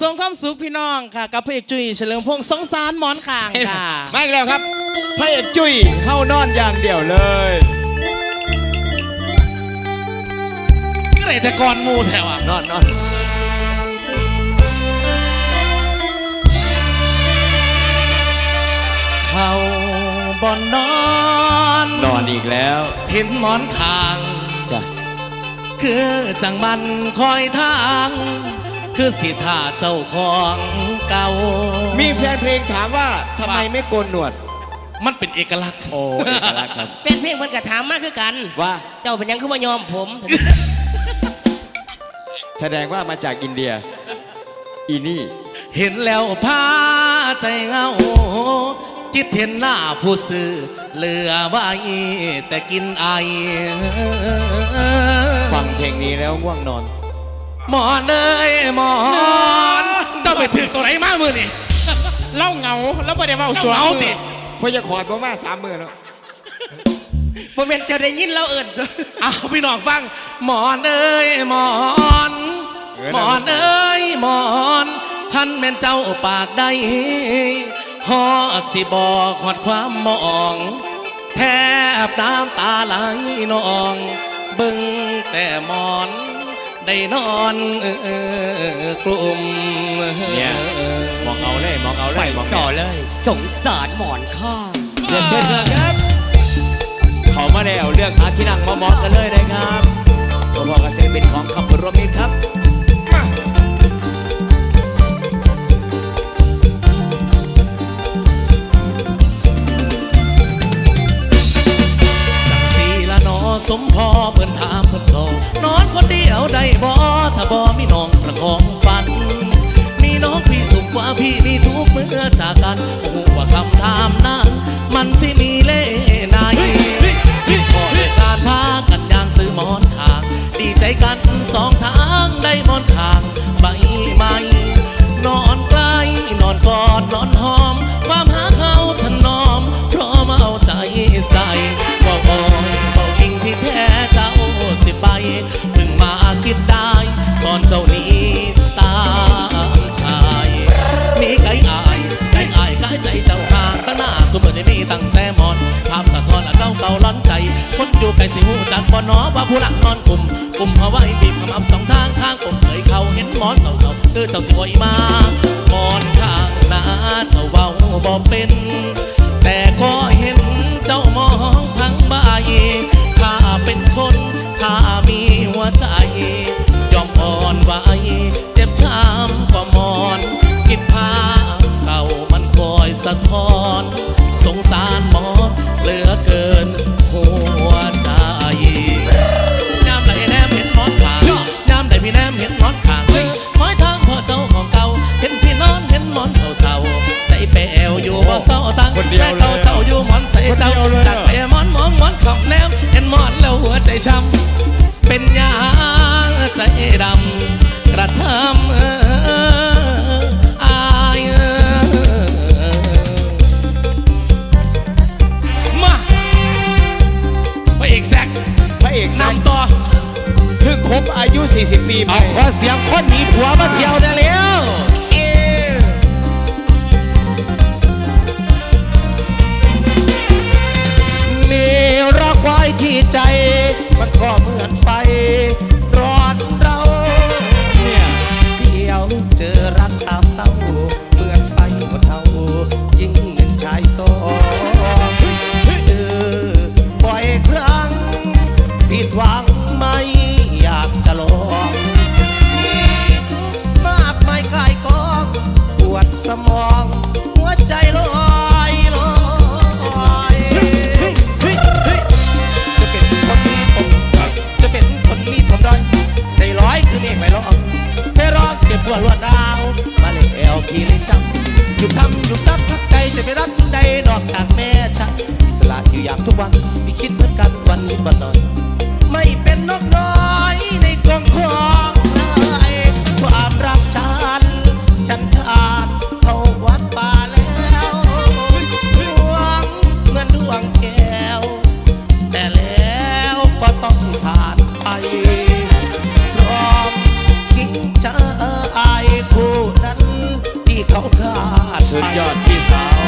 ส่งความสุขพี่น้องค่ะ กับพระเอกจุ้ยเฉลิมพงษ์สงสารหมอนข่างค่ะมาอีกแล้วครับพระเอกจุ้ยเข้านอนอย่างเดียวเลยก็เลยแต่ก่อนหมูแถวอะนอนนอนเขาบอนนอนนอนอีกแล้ว เห็นหมอนข้างจ้ะคือจังมันคอยทาง คือสิทาเจ้าของเก่า มีแฟนเพลงถามว่าทำไมไม่โกนหนวด มันเป็นเอกลักษณ์โอ้เอกลักษณ์ครับ เป็นเพลงเพิ่นกระถามมากคือกัน ว่า เจ้าเป็นหยังคือว่ายอมผม แสดงว่ามาจากอินเดีย อีนี่ เห็นแล้วพาใจเหงาคิดเห็นหน้าผู้ซื้อเหลือไว้แต่กินไอ ฟังเพลงนี้แล้วง่วงนอน หมอนเอ้ยหมอนเจ้าไปถึงตัวไหนมากมือนี่เล่าเหงาแล้วไม่ได้เมาสวเอาติเพราะจะขอดประมาณสามหมื่นแล้วบ่แม่นเจ้าได้ยินเราเอิ้นเอาพี่น้องฟัง หมอนเอ้ยหมอน หมอนเอ้ยหมอน ท่านแม่นเจ้าปากได้ฮอดสิบอกหอดความมอง แทบน้ำตาไหลนองเบึงแต่หมอน ได้นอนเออกลุ่มเนี่ยมองเอาเลยมองเอาเลยมองต่อเลย สงสารหมอนข้างเรียนเชิญเชิญครับเขามาแล้วเลือกหาที่นั่งมามองกันเลยนะครับตัวบอกเกษตรเป็นของคำพูดรวมมิตรครับ ใจกันสองทางได้มอนขางใบไม้นอนใกล้นอนกอดนอนหอม ความหาเขาถนอมพร้อมเอาใจใส่บอกโอ้ยบอกอิงที่แท้เจ้าสิไปเพิ่งมาคิดได้ก่อนเจ้านี้ตามชายมีไกลอายไกลอายกายใจเจ้าห่างตั้งหน้าสมมติมีตั้งแต่หมอนภาพสะท้อนละเก้าเก่าล้อน อยู่ไกลสิหูจักบ่หนอว่าผู้หลังนอนกลุ่มกลุ่มเพราะว่าไอ้บีบคำอับสองทางข้างผมเคยเข้าเห็นหมอนเศร้าๆคือเจ้าสิโอยมาหมอนข้างหน้าเจ้าเว้าบ่เป็น แต่ก็เห็นเจ้ามองทั้งใบถ้าเป็นคนถ้ามีหัวใจยอมอ่อนไหวเจ็บช้ำกว่ามอนผิดพลาดเก่ามันคอยสะท้อน สงสาร มันก็เหมือนไฟ รอมกินเชไอคู่นั้นที่เขาฆ่าสุดยอดพี่สาว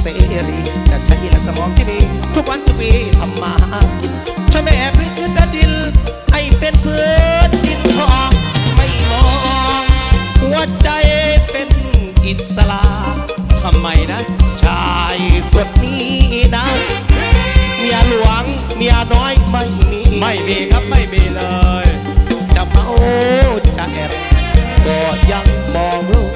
เสรีจะใช้และสมองที่มี ทุกวันทุกปีทำมาช่วยแม่พลิกขึ้นแผ่นดิน ให้เป็นพื้นดินทองไม่มอง หัวใจเป็นอิสระทำไมนะ ชายกดนี้นะ เมียหลวงเมียน้อยไม่มี ไม่มีครับไม่มีเลย จะเมาจะแอบก็ยังมองรู้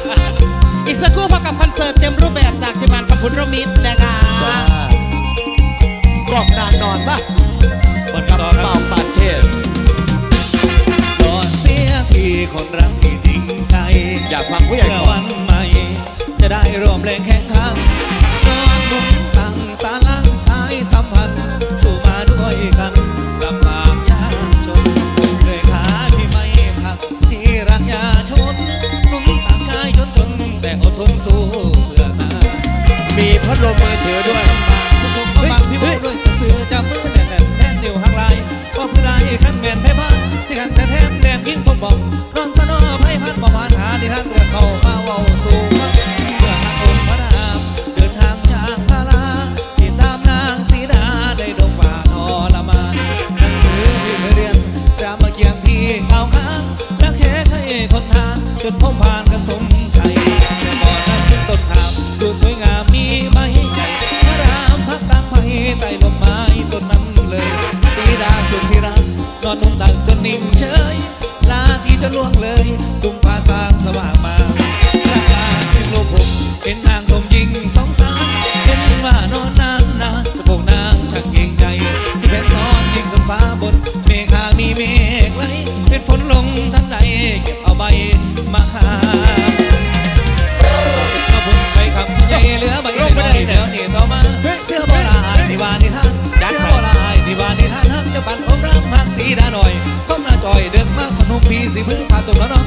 Thế? วนตักจนนิ่งเฉยลาที่จะล่วงเลยตุ้ม mano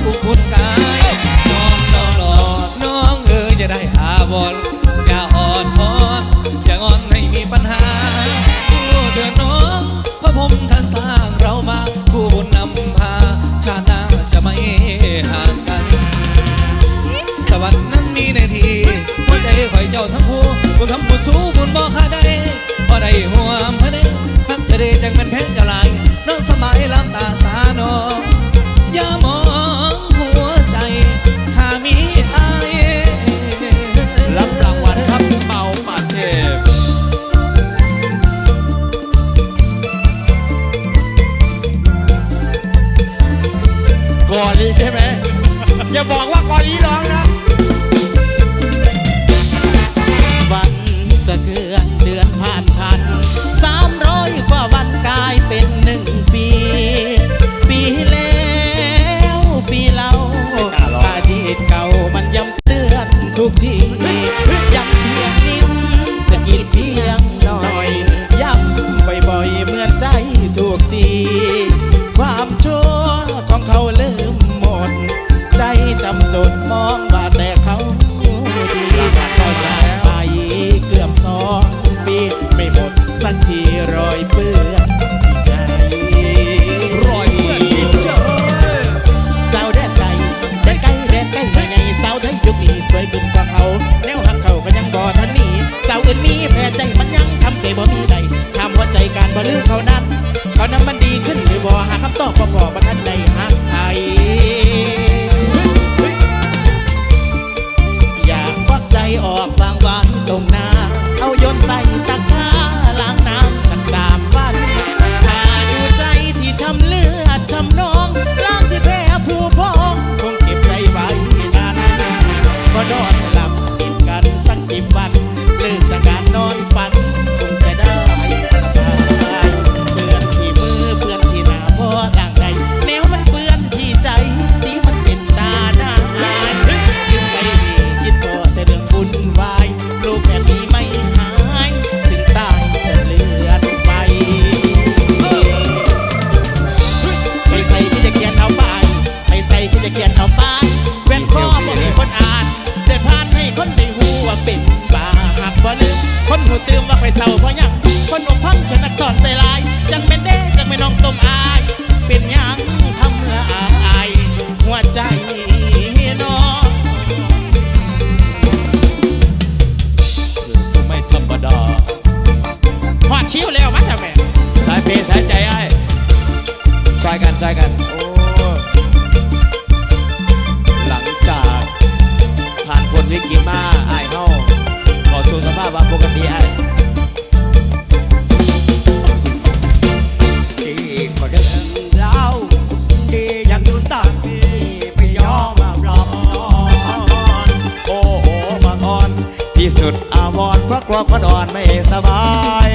ุดอาวรเพราะกลัวคนอ่อนไม่สบาย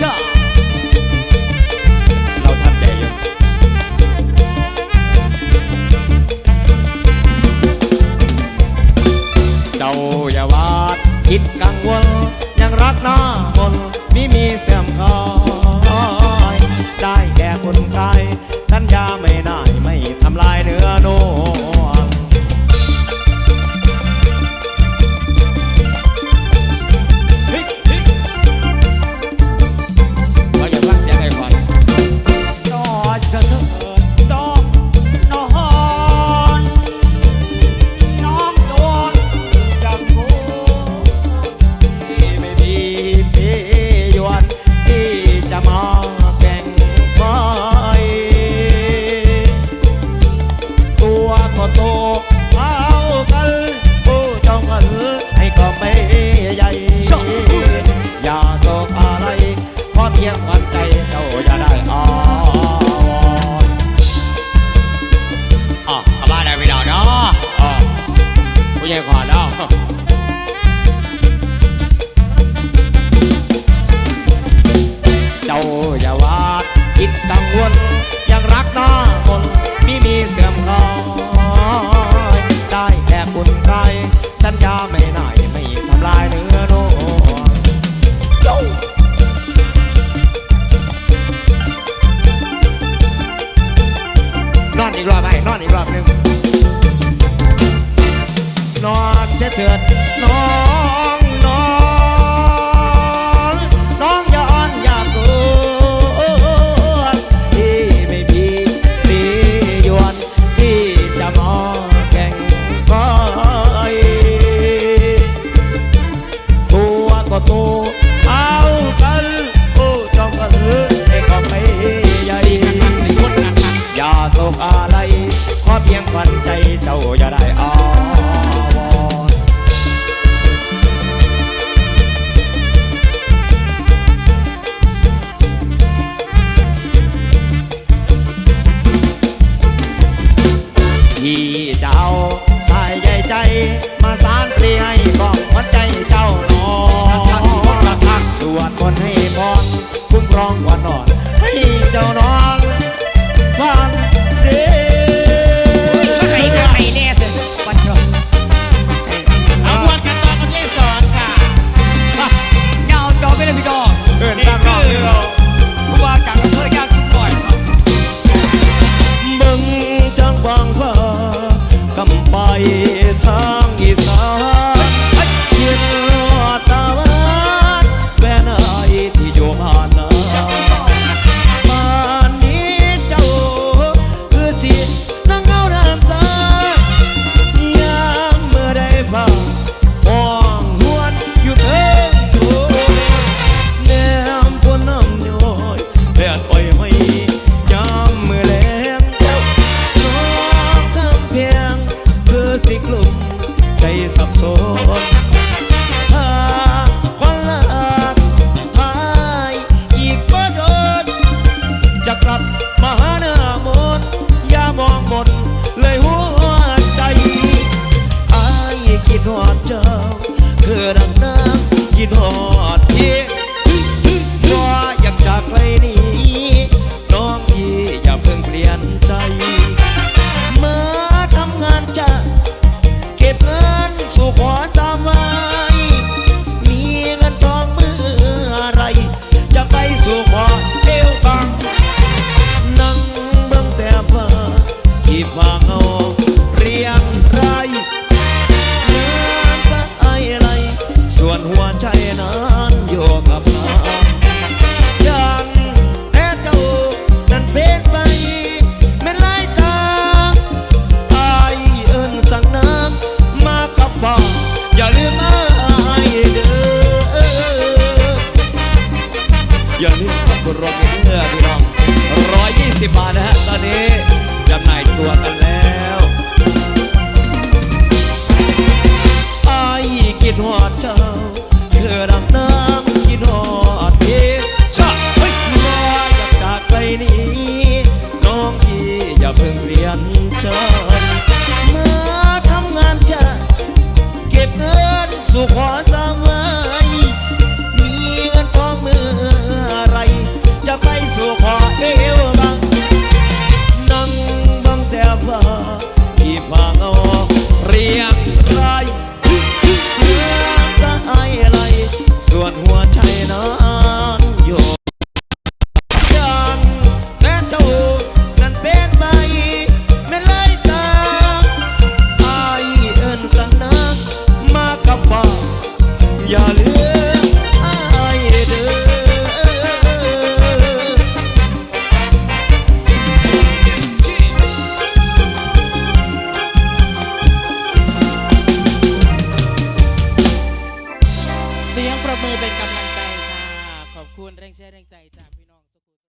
ชาเราทำใจอยู่เจ้าอย่าวาดคิดกังวล ยังรักหน้าบนไม่มีเสื่อมคอยได้แก่คนไกลสัญญาไม่ได้ไม่ทำลายเนื้อ Cut. long หอดเจ้า คือดังน้ำกินหอด